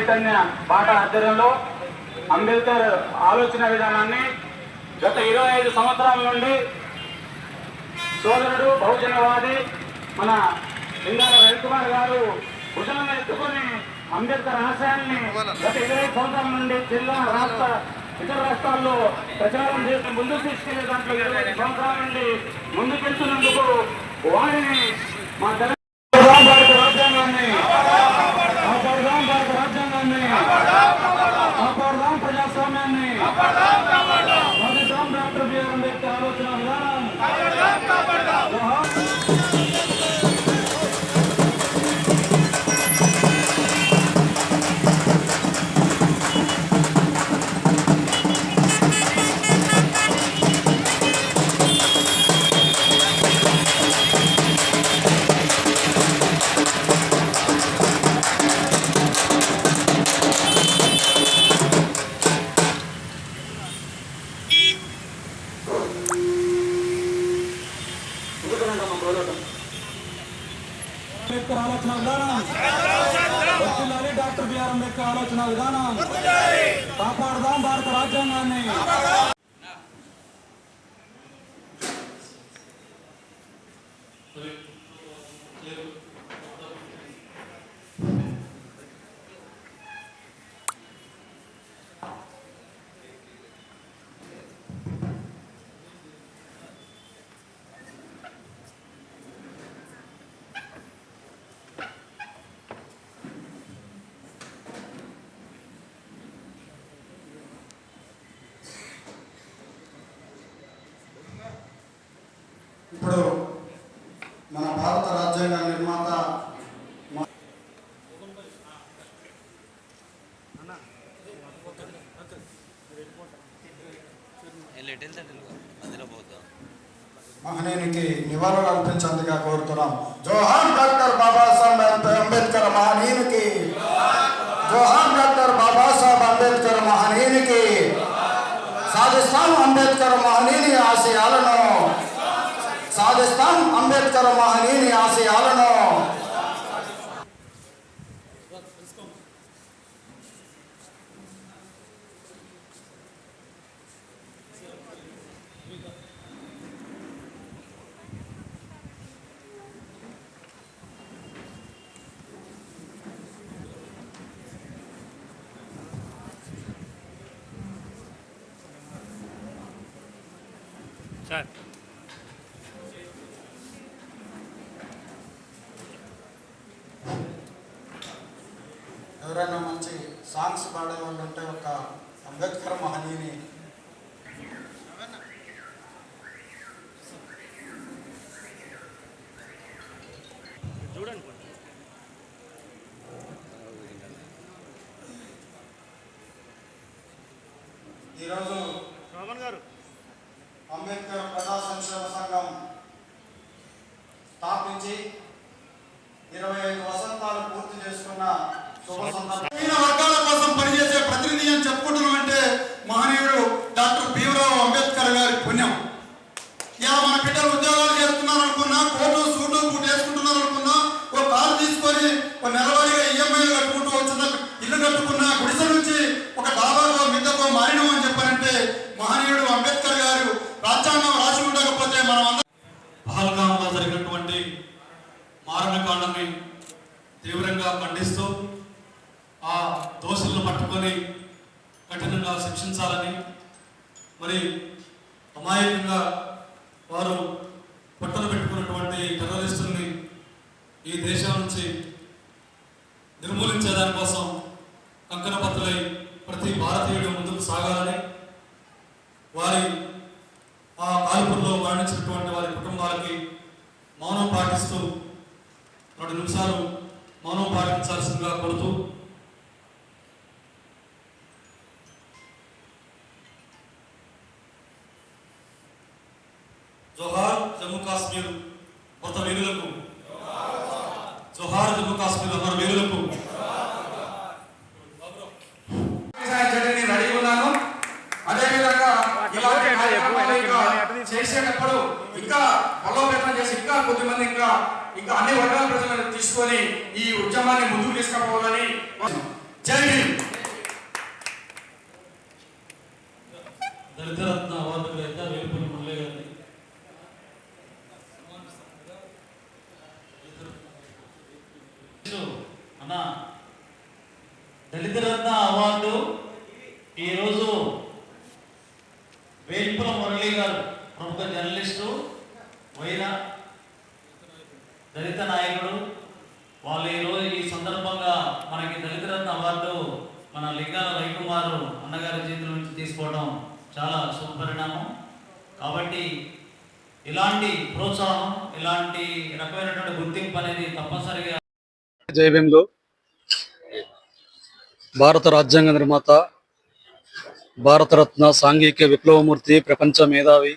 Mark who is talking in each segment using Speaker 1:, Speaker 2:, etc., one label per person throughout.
Speaker 1: చైతన్య పాట ఆధ్వర్యంలో అంబేద్కర్ ఆలోచన విధానాన్ని గత ఇరవై ఐదు సంవత్సరాల నుండి సోదరుడు బహుజనవాది మన లింగాల రవికుమార్ గారు భుజాలను ఎత్తుకొని అంబేద్కర్ ఆశయాన్ని గత ఇరవై సంవత్సరాల నుండి జిల్లా రాష్ట్ర ఇతర రాష్ట్రాల్లో ప్రచారం చేసి ముందుకు తీసుకెళ్ళే దాంట్లో ఇరవై ఐదు సంవత్సరాల నుండి ముందుకెళ్తున్నందుకు వారిని మా
Speaker 2: మహనీయునికి నివాళులు అర్పించేందుగా కోరుతున్నాం జోహార్ డాక్టర్ బాబాసాహెబ్ అంబేద్కర్ మహనీయునికి జోహార్ డాక్టర్ బాబాసాహెబ్ అంబేద్కర్ మహనీయునికి సాధిస్తాం అంబేద్కర్ మహనీయుని ఆశయాలను సాధిస్తాం అంబేద్కర్ మహనీయుని ఆశయాలను
Speaker 3: సార్.
Speaker 2: ఎవరైనా మంచి సాంగ్స్ పాడే వాళ్ళు ఉంటే ఒక అంబేద్కర్ మహనీయుని
Speaker 3: చూడండి కొంచెం.
Speaker 2: ఈరోజు
Speaker 3: రోమన్ గారు
Speaker 2: అంబేద్కర్ ప్రజా సంక్షేమ సంఘం స్థాపించి ఇరవై ఐదు వసంతాలు పూర్తి చేసుకున్న శుభ సందర్భం గ్రామీణ వర్గాల కోసం పనిచేసే ప్రతినిధి అని చెప్పుకుంటున్నాం అంటే మహనీయుడు డాక్టర్ భీమరావు అంబేద్కర్ గారి పుణ్యం. ఇలా మన బిడ్డలు ఉద్యోగాలు చేస్తున్నారు అనుకున్నా కోటు సూటు బూట్ వేసుకుంటున్నారు అనుకున్నా ఒక కారు తీసుకొని ఒక నెలవారీగా ఈఎంఐ కట్టుకుంటూ వచ్చిన ఇల్లు కట్టుకున్న గుడిసె నుంచి ఒక డాబాకో మిద్దకో మారినం అని చెప్పారంటే మహనీయుడు అంబేద్కర్ గారు రాజ్యాంగం రాసి ఉండకపోతే మనం అందరం
Speaker 4: పహల్గాంలో జరిగినటువంటి మారణకాండని తీవ్రంగా ఖండిస్తూ ఆ దోషులను పట్టుకొని విధంగా శిక్షించాలని మరి అమాయకంగా వారు పట్టున పెట్టుకున్నటువంటి టెర్రరిస్టుల్ని ఈ దేశం నుంచి నిర్మూలించే దానికోసం కంకణబద్దులై ప్రతి భారతీయుడు ముందుకు సాగాలని వారి ఆ కాల్పుల్లో మరణించినటువంటి వారి కుటుంబాలకి మౌనం పాటిస్తూ రెండు నిమిషాలు మౌనం పాటించాల్సిందిగా కోరుతూ జోహార్ జమ్మూ కాశ్మీర్ మత వీరులకు జోహార్ జమ్మూ కాశ్మీర్ అమర వీరులకు
Speaker 2: రెడీ ఉన్నాను. అదేవిధంగా ఇలాంటి కార్యక్రమాలు ఇంకా చేసేటప్పుడు
Speaker 5: చేసేటప్పుడు ఇంకా బలోపేతం చేసి ఇంకా కొద్దిమంది ఇంకా ఇంకా అన్ని వర్గాల ప్రజలను తీసుకొని ఈ ఉద్యమాన్ని ముందుకు తీసుకుపోవాలని జై భీమ్
Speaker 6: దళిత రత్న అవార్డు గ్రహీత వేలుపల్లి మురళి గారిని అన్న దళిత రత్న అవార్డు ఈరోజు వేల్పుల మురళి గారు ప్రముఖ జర్నలిస్టు వైన దళిత నాయకుడు వాళ్ళు ఈరోజు ఈ సందర్భంగా మనకి దళిత రత్న అవార్డు మన లింగాల రవికుమార్ అన్నగారి నుంచి తీసుకోవడం చాలా శుభపరిణామం. కాబట్టి ఇలాంటి ప్రోత్సాహం ఇలాంటి రకమైనటువంటి గుర్తింపు అనేది తప్పనిసరిగా
Speaker 4: జైభీంలు భారత రాజ్యాంగ నిర్మాత భారతరత్న సాంఘిక విప్లవమూర్తి ప్రపంచ మేధావి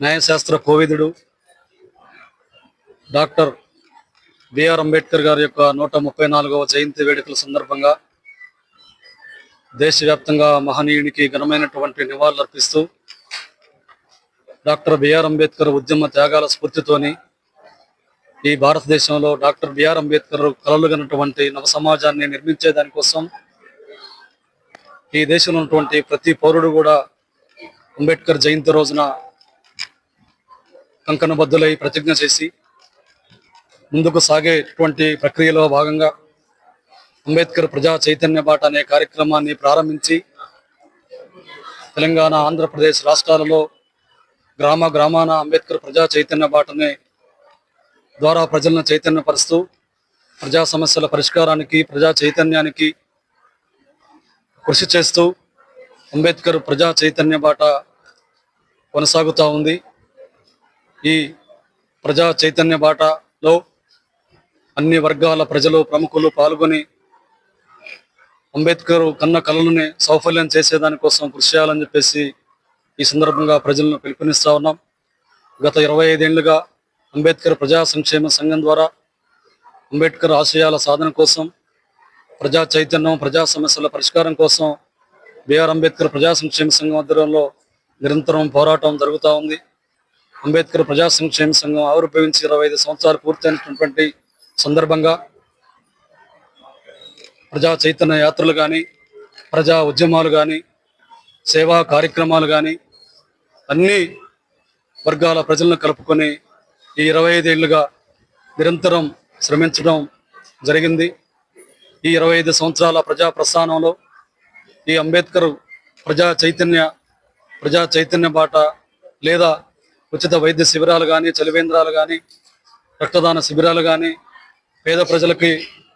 Speaker 4: న్యాయశాస్త్ర కోవిదుడు డాక్టర్ బిఆర్ అంబేద్కర్ గారి యొక్క నూట ముప్పై నాలుగవ జయంతి వేడుకల సందర్భంగా దేశవ్యాప్తంగా మహనీయునికి ఘనమైనటువంటి నివాళులర్పిస్తూ డాక్టర్ బిఆర్ అంబేద్కర్ ఉద్యమ త్యాగాల స్ఫూర్తితోని ఈ భారతదేశంలో డాక్టర్ బిఆర్ అంబేద్కర్ కలలుగనటువంటి నవ సమాజాన్ని నిర్మించే దానికోసం ఈ దేశంలో ఉన్నటువంటి ప్రతి పౌరుడు కూడా అంబేద్కర్ జయంతి రోజున కంకణబద్ధులై ప్రతిజ్ఞ చేసి ముందుకు సాగేటువంటి ప్రక్రియలో భాగంగా అంబేద్కర్ ప్రజా చైతన్య బాట అనే కార్యక్రమాన్ని ప్రారంభించి తెలంగాణ ఆంధ్రప్రదేశ్ రాష్ట్రాలలో గ్రామ గ్రామాన అంబేద్కర్ ప్రజా చైతన్య బాటని ద్వారా ప్రజలను చైతన్యపరుస్తూ ప్రజా సమస్యల పరిష్కారానికి ప్రజా చైతన్యానికి కృషి చేస్తూ అంబేద్కర్ ప్రజా చైతన్య బాట కొనసాగుతూ ఉంది. ఈ ప్రజా చైతన్య బాటలో అన్ని వర్గాల ప్రజలు ప్రముఖులు పాల్గొని అంబేద్కర్ కన్న కళలని సౌఫల్యం చేసేదానికోసం కృషి చేయాలని చెప్పేసి ఈ సందర్భంగా ప్రజలను పిలుపునిస్తా ఉన్నాం. గత ఇరవై ఐదేళ్ళుగా అంబేద్కర్ ప్రజా సంక్షేమ సంఘం ద్వారా అంబేద్కర్ ఆశయాల సాధన కోసం ప్రజా చైతన్యం ప్రజా సమస్యల పరిష్కారం కోసం బిఆర్ అంబేద్కర్ ప్రజా సంక్షేమ సంఘం ఆధ్వర్యంలో నిరంతరం పోరాటం జరుగుతూ ఉంది. అంబేద్కర్ ప్రజా సంక్షేమ సంఘం ఆవిర్భవించి ఇరవై ఐదు సంవత్సరాలు పూర్తయినటువంటి సందర్భంగా ప్రజా చైతన్య యాత్రలు కానీ ప్రజా ఉద్యమాలు కానీ సేవా కార్యక్రమాలు కానీ అన్ని వర్గాల ప్రజలను కలుపుకొని ఈ ఇరవై ఐదేళ్ళుగా నిరంతరం శ్రమించడం జరిగింది. ఈ ఇరవై ఐదు సంవత్సరాల ప్రజా ప్రస్థానంలో ఈ అంబేద్కర్ ప్రజా చైతన్య ప్రజా చైతన్య బాట లేదా ఉచిత వైద్య శిబిరాలు కానీ చలివేంద్రాలు కానీ రక్తదాన శిబిరాలు కానీ పేద ప్రజలకి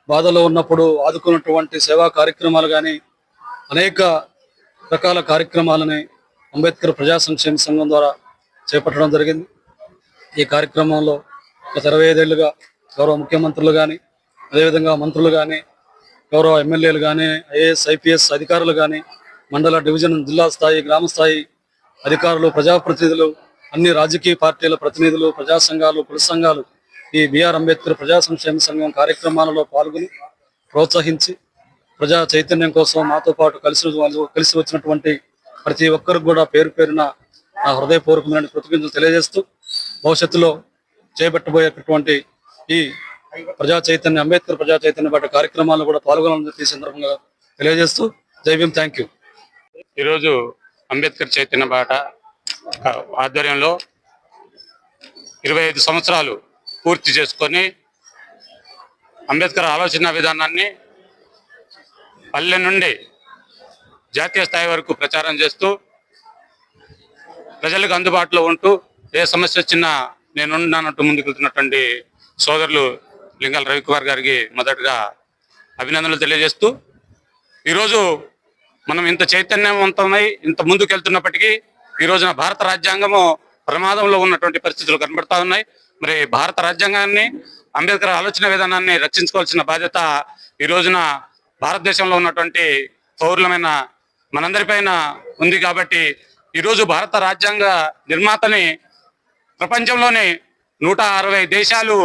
Speaker 4: బాధలో ఉన్నప్పుడు ఆదుకున్నటువంటి సేవా కార్యక్రమాలు కానీ అనేక రకాల కార్యక్రమాలని అంబేద్కర్ ప్రజా సంక్షేమ సంఘం ద్వారా చేపట్టడం జరిగింది. ఈ కార్యక్రమంలో గత ఇరవై ఐదేళ్ళుగా గౌరవ ముఖ్యమంత్రులు కానీ అదేవిధంగా మంత్రులు కానీ గౌరవ ఎమ్మెల్యేలు కానీ ఐఏఎస్ ఐపీఎస్ అధికారులు కానీ మండల డివిజన్ జిల్లా స్థాయి గ్రామ స్థాయి అధికారులు ప్రజాప్రతినిధులు అన్ని రాజకీయ పార్టీల ప్రతినిధులు ప్రజా సంఘాలు కుల సంఘాలు ఈ బిఆర్ అంబేద్కర్ ప్రజా సంక్షేమ సంఘం కార్యక్రమాలలో పాల్గొని ప్రోత్సహించి ప్రజా చైతన్యం కోసం మాతో పాటు కలిసి కలిసి వచ్చినటువంటి ప్రతి ఒక్కరికి కూడా పేరు పేరున నా హృదయపూర్వకమైన కృతజ్ఞతలు తెలియజేస్తూ భవిష్యత్తులో చేపట్టబోయేటటువంటి ఈ ప్రజా చైతన్య అంబేద్కర్ ప్రజా చైతన్య పాటు కార్యక్రమాల్లో కూడా పాల్గొనాలని ఈ సందర్భంగా తెలియజేస్తూ జైవ్యం థ్యాంక్ యూ.
Speaker 1: ఈరోజు అంబేద్కర్ చైతన్య బాట ఆధ్వర్యంలో ఇరవై ఐదు సంవత్సరాలు పూర్తి చేసుకొని అంబేద్కర్ ఆలోచన విధానాన్ని పల్లె నుండి జాతీయ స్థాయి వరకు ప్రచారం చేస్తూ ప్రజలకు అందుబాటులో ఉంటూ ఏ సమస్య వచ్చినా నేనున్నానంటూ ముందుకెళ్తున్నటువంటి సోదరులు లింగాల రవికుమార్ గారికి మొదటగా అభినందనలు తెలియజేస్తూ ఈరోజు మనం ఇంత చైతన్యవంతమై ఇంత ముందుకెళ్తున్నప్పటికీ ఈ రోజున భారత రాజ్యాంగము ప్రమాదంలో ఉన్నటువంటి పరిస్థితులు కనబడతా ఉన్నాయి. మరి భారత రాజ్యాంగాన్ని అంబేద్కర్ ఆలోచన విధానాన్ని రక్షించుకోవాల్సిన బాధ్యత ఈ రోజున భారతదేశంలో ఉన్నటువంటి పౌరులమైన మనందరిపైన ఉంది కాబట్టి ఈరోజు భారత రాజ్యాంగ నిర్మాతని ప్రపంచంలోని నూట అరవై దేశాలు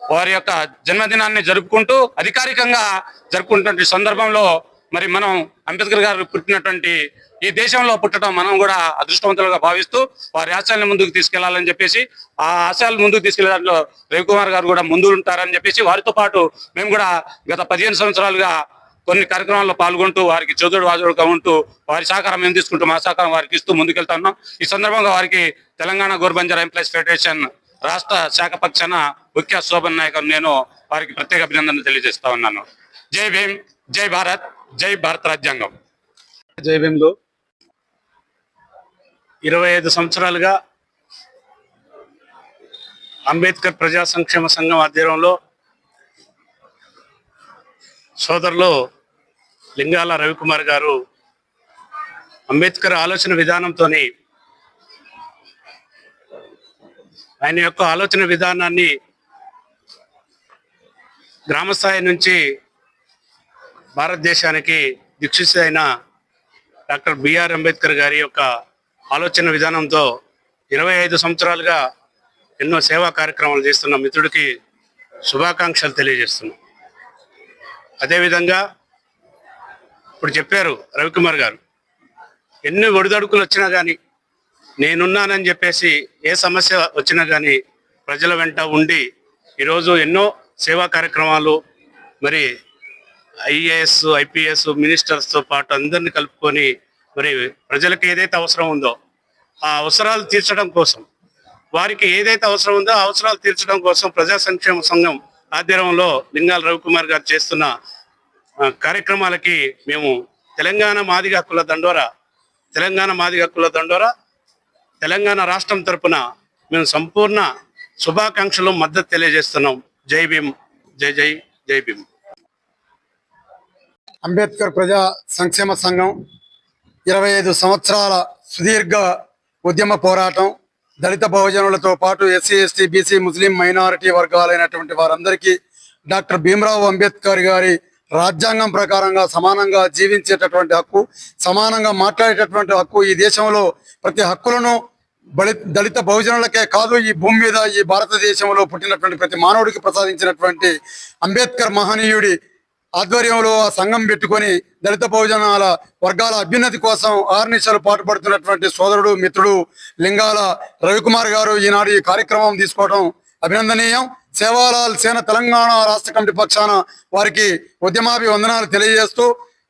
Speaker 1: వారి యొక్క జన్మదినాన్ని జరుపుకుంటూ అధికారికంగా జరుపుకుంటున్న సందర్భంలో మరి మనం అంబేద్కర్ గారు పుట్టినటువంటి ఈ దేశంలో పుట్టడం మనం కూడా అదృష్టవంతులుగా భావిస్తూ వారి ఆశయాలను ముందుకు తీసుకెళ్ళాలని చెప్పేసి ఆ ఆశయాలు ముందుకు తీసుకెళ్ళే దాంట్లో రవికుమార్ గారు కూడా ముందు ఉంటారని చెప్పేసి వారితో పాటు మేము కూడా గత పదిహేను సంవత్సరాలుగా కొన్ని కార్యక్రమాల్లో పాల్గొంటూ వారికి చదువుడు వాదుడుగా ఉంటూ వారి సహకారం మేము తీసుకుంటూ మా సహకారం వారికి ఇస్తూ ముందుకెళ్తున్నాం. ఈ సందర్భంగా వారికి తెలంగాణ గోర్బంజర్ ఎంప్లాయీస్ ఫెడరేషన్ రాష్ట్ర శాఖ పక్షాన ముఖ్య శోభన్ నాయకం నేను వారికి ప్రత్యేక అభినందనలు తెలియజేస్తా ఉన్నాను. జై భీమ్. జై భారత్ జై భారత రాజ్యాంగం.
Speaker 7: జై జైభీంలో ఇరవై ఐదు సంవత్సరాలుగా అంబేద్కర్ ప్రజా సంక్షేమ సంఘం ఆధ్వర్యంలో సోదరులు లింగాల రవికుమార్ గారు అంబేద్కర్ ఆలోచన విధానంతో ఆయన యొక్క ఆలోచన విధానాన్ని గ్రామస్థాయి నుంచి భారతదేశానికి దిక్సూచి అయిన డాక్టర్ బిఆర్ అంబేద్కర్ గారి యొక్క ఆలోచన విధానంతో ఇరవై ఐదు సంవత్సరాలుగా ఎన్నో సేవా కార్యక్రమాలు చేస్తున్న మిత్రుడికి శుభాకాంక్షలు తెలియజేస్తున్నాం. అదేవిధంగా ఇప్పుడు చెప్పారు రవికుమార్ గారు ఎన్ని ఒడిదడుకులు వచ్చినా కానీ నేనున్నానని చెప్పేసి ఏ సమస్య వచ్చినా కానీ ప్రజల వెంట ఉండి ఈరోజు ఎన్నో సేవా కార్యక్రమాలు మరి ఐఏఎస్ ఐపీఎస్ మినిస్టర్స్తో పాటు అందరిని కలుపుకొని మరి ప్రజలకు ఏదైతే అవసరం ఉందో ఆ అవసరాలు తీర్చడం కోసం వారికి ఏదైతే అవసరం ఉందో అవసరాలు తీర్చడం కోసం ప్రజా సంక్షేమ సంఘం ఆధ్వర్యంలో లింగాల రవికుమార్ గారు చేస్తున్న కార్యక్రమాలకి మేము తెలంగాణ మాదిగ హక్కుల దండోరా తెలంగాణ మాదిగ హక్కుల దండోరా తెలంగాణ రాష్ట్రం తరపున మేము సంపూర్ణ శుభాకాంక్షలు మద్దతు తెలియజేస్తున్నాం. జై భీమ్. జై జై జై భీమ్.
Speaker 8: అంబేద్కర్ ప్రజా సంక్షేమ సంఘం ఇరవై ఐదు సంవత్సరాల సుదీర్ఘ ఉద్యమ పోరాటం దళిత బహుజనులతో పాటు SC ST BC Muslim minority వర్గాలైనటువంటి వారందరికీ డాక్టర్ భీమరావు అంబేద్కర్ గారి రాజ్యాంగం ప్రకారంగా సమానంగా జీవించేటటువంటి హక్కు సమానంగా మాట్లాడేటటువంటి హక్కు ఈ దేశంలో ప్రతి హక్కులను బలి దళిత బహుజనులకే కాదు ఈ భూమి మీద ఈ భారతదేశంలో పుట్టినటువంటి ప్రతి మానవుడికి ప్రసాదించినటువంటి అంబేద్కర్ మహనీయుడి ఆధ్వర్యంలో ఆ సంఘం పెట్టుకొని దళిత బహుజనాల వర్గాల అభ్యున్నతి కోసం ఆర్నిశలు పాటుపడుతున్నటువంటి సోదరుడు మిత్రుడు లింగాల రవికుమార్ గారు ఈనాడు ఈ కార్యక్రమం తీసుకోవడం అభినందనీయం. సేవాలాల్ సేన తెలంగాణ రాష్ట్ర కమిటీ పక్షాన వారికి ఉద్యమాభి వందనాలు తెలియజేస్తూ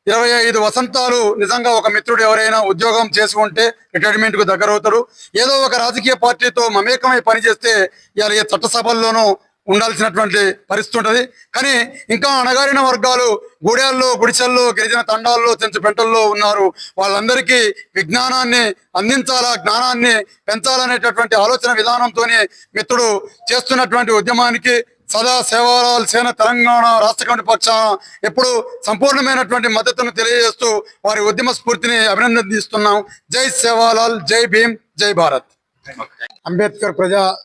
Speaker 8: ఇరవై ఐదు వసంతాలు నిజంగా ఒక మిత్రుడు ఎవరైనా ఉద్యోగం చేసుకుంటే ఉంటే రిటైర్మెంట్కు దగ్గరవుతాడు. ఏదో ఒక రాజకీయ పార్టీతో మమేకమై పనిచేస్తే ఇలా చట్టసభల్లోనూ ఉండాల్సినటువంటి పరిస్థితి ఉంటది. కానీ ఇంకా అణగారిన వర్గాలు గూడెల్లో గుడిసెల్లో గిరిజన తండాల్లో చెంచుపెంటల్లో ఉన్నారు. వాళ్ళందరికీ విజ్ఞానాన్ని అందించాలా జ్ఞానాన్ని పెంచాలనేటటువంటి ఆలోచన విధానంతోనే మిత్రుడు చేస్తున్నటువంటి ఉద్యమానికి సదా సేవాలాల్ సేన తెలంగాణ రాష్ట్ర కమిటీ పక్షాన ఎప్పుడు సంపూర్ణమైనటువంటి మద్దతును తెలియజేస్తూ వారి ఉద్యమ స్ఫూర్తిని అభినందిస్తున్నాం. జై సేవాలాల్ జై భీమ్ జై భారత్. అంబేద్కర్ ప్రజా